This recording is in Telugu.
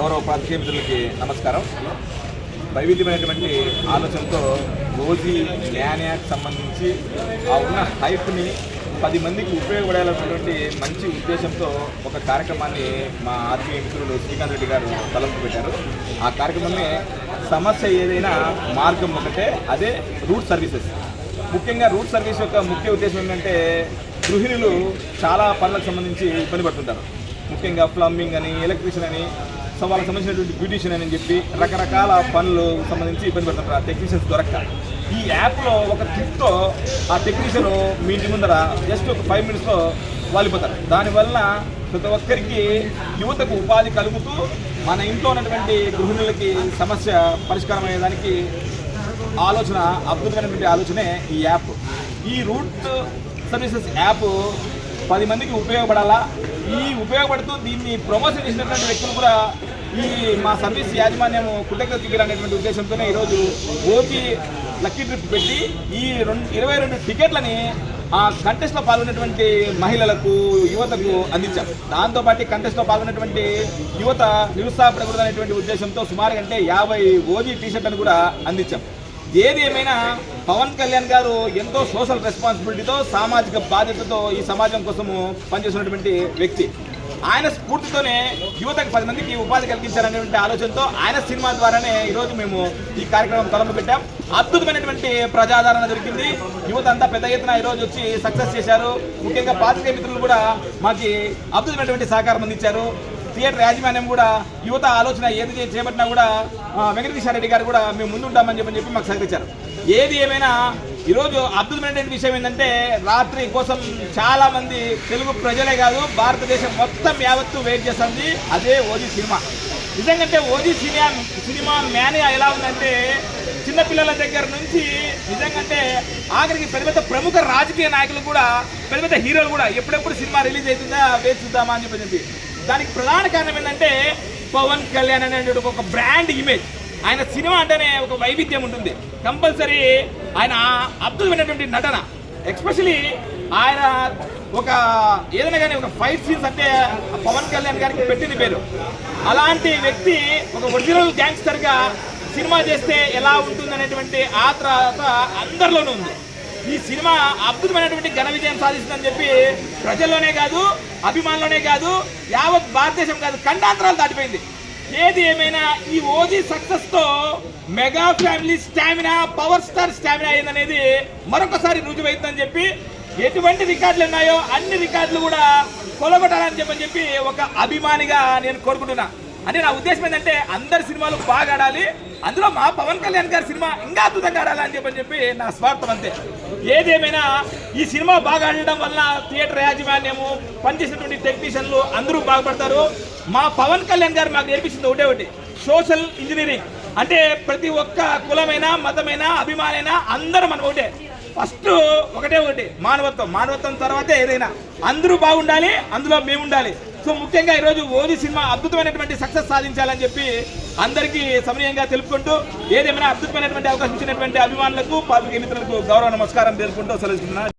గౌరవ పాత్రికేయ మిత్రులకి నమస్కారం. వైవిధ్యమైనటువంటి ఆలోచనతో రోజీ న్యాయానికి సంబంధించి ఆ ఉన్న హైప్ని పది మందికి ఉపయోగపడాలన్నటువంటి మంచి ఉద్దేశంతో ఒక కార్యక్రమాన్ని మా ఆర్మీ మిత్రులు శ్రీకాంత్ రెడ్డి గారు తలంపు పెట్టారు. ఆ కార్యక్రమమే సమస్య ఏదైనా మార్గం ఒకటే అదే రూట్ సర్వీసెస్. ముఖ్యంగా రూట్ సర్వీస్ యొక్క ముఖ్య ఉద్దేశం ఏంటంటే గృహిణులు చాలా పనులకు సంబంధించి ఇబ్బంది పడుతుంటారు. ముఖ్యంగా ప్లంబింగ్ అని ఎలక్ట్రీషియన్ అని సో వాళ్ళకి సంబంధించినటువంటి బ్యూటీషియన్ అని చెప్పి రకరకాల పనులు సంబంధించి ఇబ్బంది పడుతుంటారు. ఆ టెక్నీషియన్స్ దొరక్క. ఈ యాప్లో ఒక క్లిక్తో ఆ టెక్నీషియన్ మీ ఇంటి ముందర జస్ట్ ఒక ఫైవ్ మినిట్స్లో వాలిపోతారు. దానివల్ల ప్రతి ఒక్కరికి యువతకు ఉపాధి కలుగుతూ మన ఇంట్లో ఉన్నటువంటి గృహిణులకి సమస్య పరిష్కారం అయ్యేదానికి ఆలోచన అద్భుతమైనటువంటి ఆలోచనే ఈ యాప్ ఈ రూట్ సర్వీసెస్ యాప్ పది మందికి ఉపయోగపడాలా? ఈ ఉపయోగపడుతూ దీన్ని ప్రమోషన్ చేసినటువంటి వ్యక్తులు కూడా ఈ మా సర్వీస్ యాజమాన్యం కృతజ్ఞత అనేటువంటి ఉద్దేశంతోనే ఈరోజు ఓపీ లక్కీ ట్రిప్ పెట్టి ఈ రెండు ఇరవై రెండు టికెట్లని ఆ కంటెస్ట్లో పాల్గొన్నటువంటి మహిళలకు యువతకు అందించాం దాంతోపాటు కంటెస్ట్లో పాల్గొన్నటువంటి యువత నిరుత్సాహపడకూడదు అనేటువంటి ఉద్దేశంతో సుమారు అంటే యాభై ఓజీ టీషర్ట్లను కూడా అందించాం. ఏది ఏమైనా పవన్ కళ్యాణ్ గారు ఎంతో సోషల్ రెస్పాన్సిబిలిటీతో సామాజిక బాధ్యతతో ఈ సమాజం కోసము పనిచేస్తున్నటువంటి వ్యక్తి. ఆయన స్ఫూర్తితోనే యువతకు పది మందికి ఉపాధి కలిగించాలనేటువంటి ఆలోచనతో ఆయన సినిమా ద్వారానే ఈరోజు మేము ఈ కార్యక్రమం తలంపు పెట్టాం అద్భుతమైనటువంటి ప్రజాదరణ దొరికింది. యువత అంతా పెద్ద ఎత్తున ఈరోజు వచ్చి సక్సెస్ చేశారు. ముఖ్యంగా పాత్రికేయ మిత్రులు కూడా మాకు అద్భుతమైనటువంటి సహకారం అందించారు. థియేటర్ యాజమాన్యం కూడా యువత ఆలోచన ఏది చేపట్టినా కూడా ఆ, వెంకటకృష్ణారెడ్డి గారు కూడా మేము ముందుంటామని చెప్పని చెప్పి మాకు సహకరించారు. ఏది ఏమైనా ఈరోజు అద్భుతమైనటువంటి విషయం ఏంటంటే రాత్రి కోసం చాలా మంది తెలుగు ప్రజలే కాదు భారతదేశం మొత్తం యావత్తు వెయిట్ చేస్తుంది అదే ఓజీ సినిమా. నిజంగా ఓజీ సినిమా సినిమా మేనే ఎలా ఉందంటే చిన్నపిల్లల దగ్గర నుంచి నిజంగా ఆఖరికి పెద్ద పెద్ద ప్రముఖ రాజకీయ నాయకులు కూడా పెద్ద పెద్ద హీరోలు కూడా ఎప్పుడెప్పుడు సినిమా రిలీజ్ అవుతుందా వేచి చూద్దామా అని చెప్పి చెప్పి దానికి ప్రధాన కారణం ఏంటంటే పవన్ కళ్యాణ్ అనేటువంటి ఒక బ్రాండ్ ఇమేజ్. ఆయన సినిమా అంటేనే ఒక వైవిధ్యం ఉంటుంది. కంపల్సరీ ఆయన అద్భుతమైనటువంటి నటన. ఎక్స్పెషలీ ఆయన ఒక ఏదైనా కానీ ఒక ఫైట్ సీన్స్ అంటే పవన్ కళ్యాణ్ గారికి పెట్టింది పేరు. అలాంటి వ్యక్తి ఒక ఒరిజినల్ గ్యాంగ్స్టర్గా సినిమా చేస్తే ఎలా ఉంటుంది అనేటువంటి ఆత్రత అందరిలోనూ ఉంది. ఈ సినిమా అద్భుతమైనటువంటి ఘన విజయం సాధిస్తుందని చెప్పి ప్రజల్లోనే కాదు అభిమానులోనే కాదు యావత్ భారతదేశం కాదు ఖండాంతరాలు దాటిపోయింది. ఏది ఏమైనా ఈ OG సక్సెస్తో mega family stamina power star stamina అయిందనేది మరొకసారి రుజువైందని చెప్పి ఎటువంటి రికార్డులు ఉన్నాయో అన్ని రికార్డులు కూడా కొలగొట్టాలని చెప్పని చెప్పి ఒక అభిమానిగా నేను కోరుకుంటున్నా. అంటే నా ఉద్దేశం ఏంటంటే అందరి సినిమాలు బాగా ఆడాలి. అందులో మా పవన్ కళ్యాణ్ గారి సినిమా ఇంకా అద్భుతంగా ఆడాలి అని చెప్పని చెప్పి నా స్వార్థం అంతే. ఏదేమైనా ఈ సినిమా బాగా ఆడడం వల్ల థియేటర్ యాజమాన్యము పనిచేసినటువంటి టెక్నీషియన్లు అందరూ బాగుపడతారు. మా పవన్ కళ్యాణ్ గారు మాకు నేర్పించింది ఒకటే ఒకటి సోషల్ ఇంజనీరింగ్. అంటే ప్రతి ఒక్క కులమైనా మతమైనా అభిమానైనా అందరూ మనం ఒకటే. ఫస్ట్ ఒకటే ఒకటి మానవత్వం. మానవత్వం తర్వాతే ఏదైనా. అందరూ బాగుండాలి అందులో మేము ఉండాలి సో ముఖ్యంగా ఈరోజు ఓజీ సినిమా అద్భుతమైనటువంటి సక్సెస్ సాధించాలని చెప్పి అందరికీ సమనీయంగా తెలుపుకుంటూ ఏదేమైనా అద్భుతమైనటువంటి అవకాశం ఇచ్చినటువంటి అభిమానులకు పాత్రిక మిత్రులకు గౌరవ నమస్కారం తెలుపుకుంటూ సెలవుతున్నా